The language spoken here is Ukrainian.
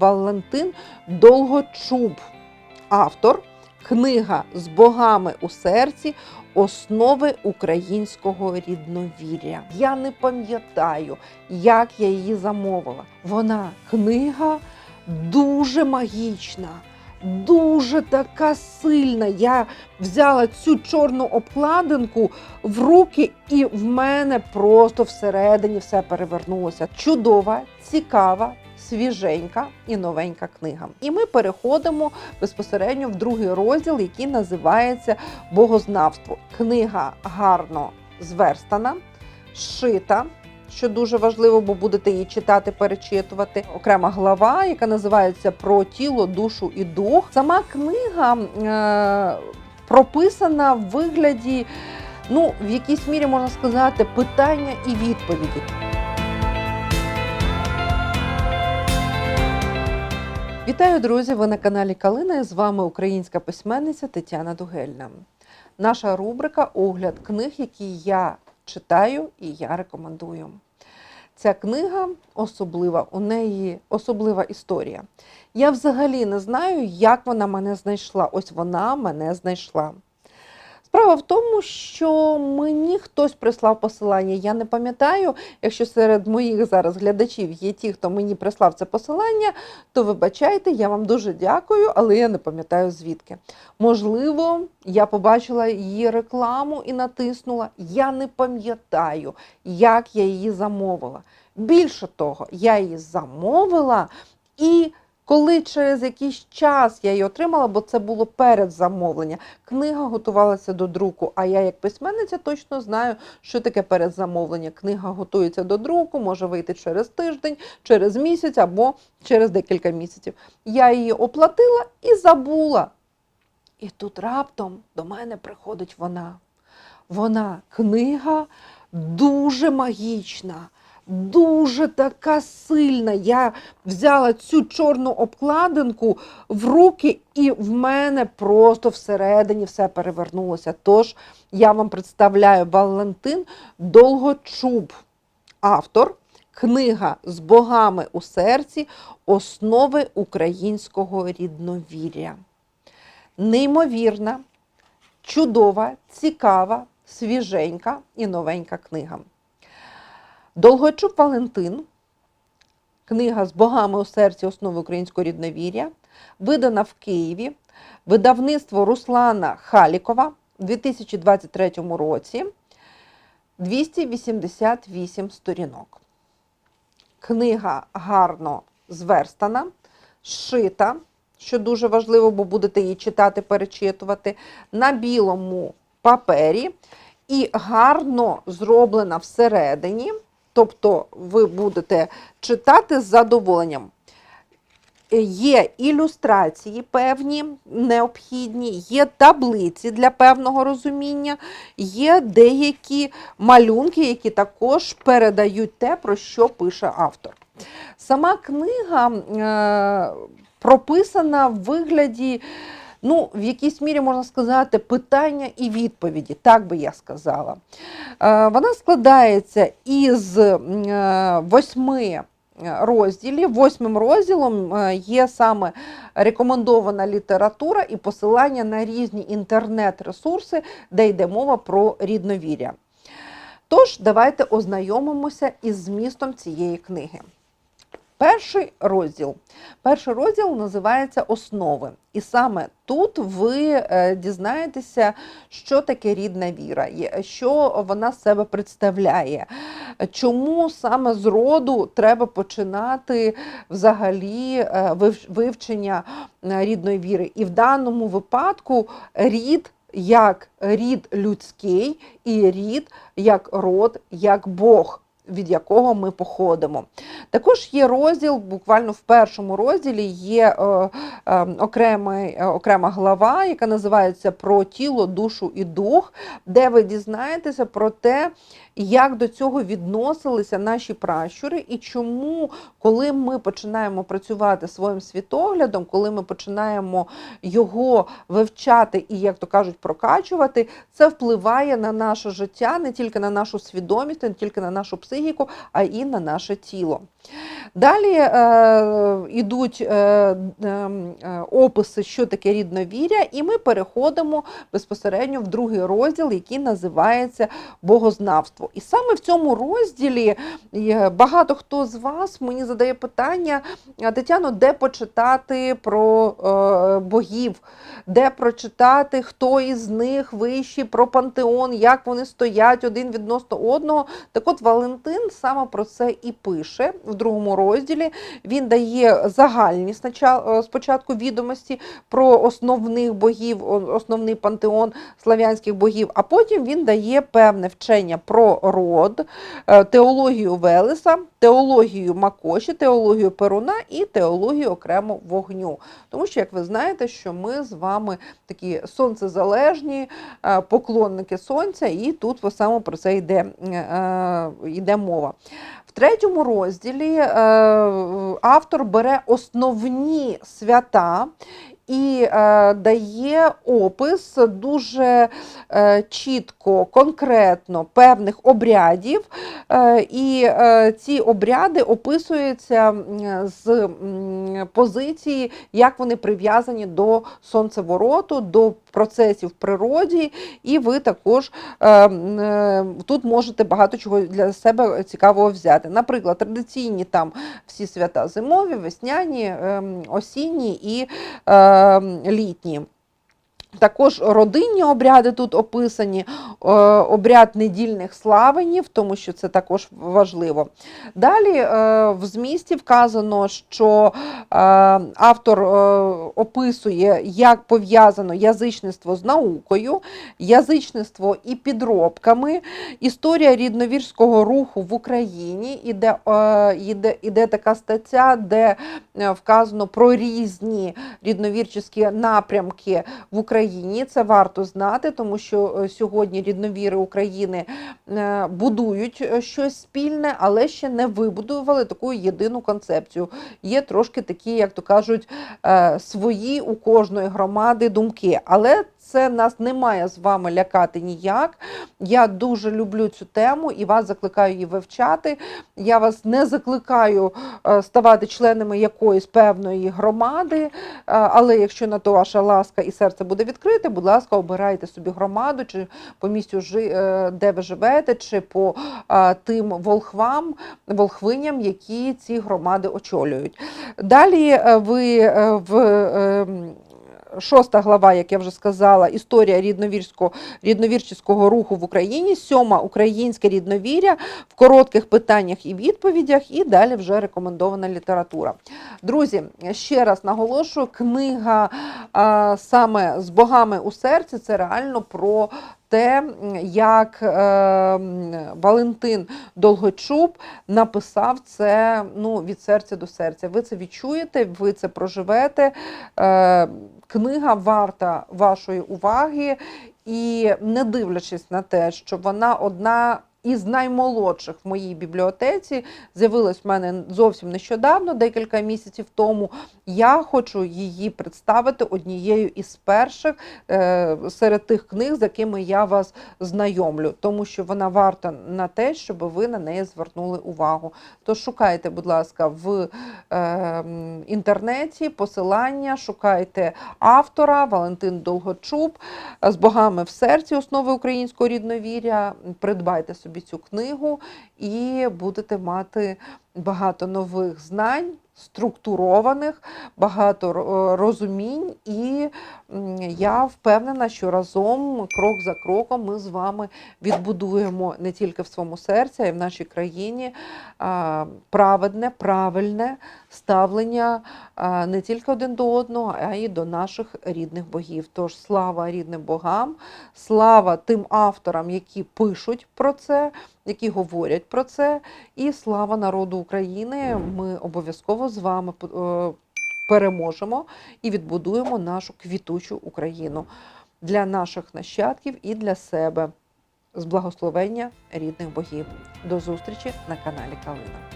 Валентин Долгочуб, автор, книга з богами у серці, основи українського рідновір'я. Я не пам'ятаю, як я її замовила. Вона книга дуже магічна. Дуже така сильна. Я взяла цю чорну обкладинку в руки, і в мене просто всередині все перевернулося. Чудова, цікава, свіженька і новенька книга. І ми переходимо безпосередньо в другий розділ, який називається Богознавство. Книга гарно зверстана, шита. Що дуже важливо, бо будете її читати, перечитувати. Окрема глава, яка називається Про тіло, душу і дух. Сама книга е- прописана в вигляді, ну, в якійсь мірі можна сказати, питання і відповіді. Вітаю, друзі! Ви на каналі Калина. і З вами українська письменниця Тетяна Дугельна. Наша рубрика Огляд книг, які я читаю і я рекомендую. Ця книга особлива, у неї особлива історія. Я взагалі не знаю, як вона мене знайшла. Ось вона мене знайшла. Справа в тому, що мені хтось прислав посилання. Я не пам'ятаю, якщо серед моїх зараз глядачів є ті, хто мені прислав це посилання, то вибачайте, я вам дуже дякую, але я не пам'ятаю звідки. Можливо, я побачила її рекламу і натиснула. Я не пам'ятаю, як я її замовила. Більше того, я її замовила і. Коли через якийсь час я її отримала, бо це було перед замовлення, книга готувалася до друку. А я, як письменниця, точно знаю, що таке передзамовлення. Книга готується до друку, може вийти через тиждень, через місяць або через декілька місяців. Я її оплатила і забула. І тут раптом до мене приходить вона. Вона книга дуже магічна дуже така сильна. Я взяла цю чорну обкладинку в руки, і в мене просто всередині все перевернулося. Тож я вам представляю Валентин Долгочуб, автор. Книга з богами у серці, основи українського рідновір'я. Неймовірна, чудова, цікава, свіженька і новенька книга. Долгочуб Валентин, книга з богами у серці основи українського рідновір'я, видана в Києві, видавництво Руслана Халікова у 2023 році 288 сторінок. Книга гарно зверстана, шита, що дуже важливо, бо будете її читати, перечитувати, на білому папері і гарно зроблена всередині. Тобто ви будете читати з задоволенням. Є ілюстрації певні, необхідні, є таблиці для певного розуміння, є деякі малюнки, які також передають те, про що пише автор. Сама книга е, прописана в вигляді ну, в якійсь мірі можна сказати, питання і відповіді, так би я сказала. Е, Вона складається із е, восьми розділів. Восьмим розділом е, є саме рекомендована література і посилання на різні інтернет-ресурси, де йде мова про рідновір'я. Тож, давайте ознайомимося із змістом цієї книги. Перший розділ. Перший розділ називається Основи. І саме тут ви е, дізнаєтеся, що таке рідна віра, що вона з себе представляє, чому саме з роду треба починати взагалі е, вивчення е, рідної віри. І в даному випадку рід. Як рід людський і рід як род, як Бог від якого ми походимо. Також є розділ, буквально в першому розділі є е, е, окремий, окрема глава, яка називається Про тіло, душу і дух, де ви дізнаєтеся про те, як до цього відносилися наші пращури, і чому, коли ми починаємо працювати своїм світоглядом, коли ми починаємо його вивчати і, як то кажуть, прокачувати, це впливає на наше життя, не тільки на нашу свідомість, не тільки на нашу психіку, психіку, а і на наше тіло. Далі е, йдуть е, е, е, описи, що таке рідновір'я, і ми переходимо безпосередньо в другий розділ, який називається Богознавство. І саме в цьому розділі е, багато хто з вас мені задає питання, Тетяно, де почитати про е, богів, де прочитати, хто із них вищий, про пантеон, як вони стоять один відносно одного. Так от Валентин саме про це і пише в другому розділі. Він дає загальні е, спочатку відомості про основних богів, основний пантеон слав'янських богів, а потім він дає певне вчення про род, е, теологію Велеса, теологію Макоші, теологію Перуна і теологію окремо вогню. Тому що, як ви знаєте, що ми з вами такі сонцезалежні е, поклонники сонця, і тут саме про це йде, е, мова. В третьому розділі е, автор бере основні свята. І е, дає опис дуже е, чітко, конкретно певних обрядів, е, і е, ці обряди описуються з позиції, як вони прив'язані до сонцевороту, до процесів в природі, і ви також е, е, тут можете багато чого для себе цікавого взяти. Наприклад, традиційні там всі свята зимові, весняні, ем, осінні і е, літні. Також родинні обряди тут описані, е, обряд недільних славенів, тому що це також важливо. Далі е, в змісті вказано, що е, автор описує, як пов'язано язичництво з наукою, язичництво і підробками, історія рідновірського руху в Україні, іде, іде, іде така стаття, де вказано про різні рідновірчі напрямки в Україні. Це варто знати, тому що е, сьогодні рідновіри України е, будують е, щось спільне, але ще не вибудували таку єдину концепцію. Є трошки такі, як то кажуть, свої у кожної громади думки. Але це нас не має з вами лякати ніяк. Я дуже люблю цю тему і вас закликаю її вивчати. Я вас не закликаю е, ставати членами якоїсь певної громади, е, але якщо на то ваша ласка і серце буде відкрите, будь ласка, обирайте собі громаду, чи по місцю, е, де ви живете, чи по тим волхвам, волхвиням, які ці громади очолюють. Далі ви в е, м, Шоста глава, як я вже сказала, історія рідновірського рідновірчого руху в Україні. Сьома українське рідновір'я в коротких питаннях і відповідях, і далі вже рекомендована література. Друзі, ще раз наголошую, книга а, саме з богами у серці це реально про. Те, як е, Валентин Долгочуб написав це ну, від серця до серця. Ви це відчуєте, ви це проживете. Е, книга варта вашої уваги, і не дивлячись на те, що вона одна із наймолодших в моїй бібліотеці, з'явилась в мене зовсім нещодавно, декілька місяців тому. Я хочу її представити однією із перших е, серед тих книг, з якими я вас знайомлю, тому що вона варта на те, щоб ви на неї звернули увагу. Тож шукайте, будь ласка, в е, інтернеті посилання, шукайте автора Валентин Долгочуб з богами в серці основи українського рідновір'я. Придбайте собі цю книгу і будете мати багато нових знань. Структурованих, багато розумінь, і я впевнена, що разом, крок за кроком, ми з вами відбудуємо не тільки в своєму серці, а й в нашій країні праведне, правильне ставлення не тільки один до одного, а й до наших рідних богів. Тож слава рідним богам, слава тим авторам, які пишуть про це, які говорять про це, і слава народу України. Ми обов'язково з вами е, переможемо і відбудуємо нашу квітучу Україну для наших нащадків і для себе з благословення рідних богів. До зустрічі на каналі Калина.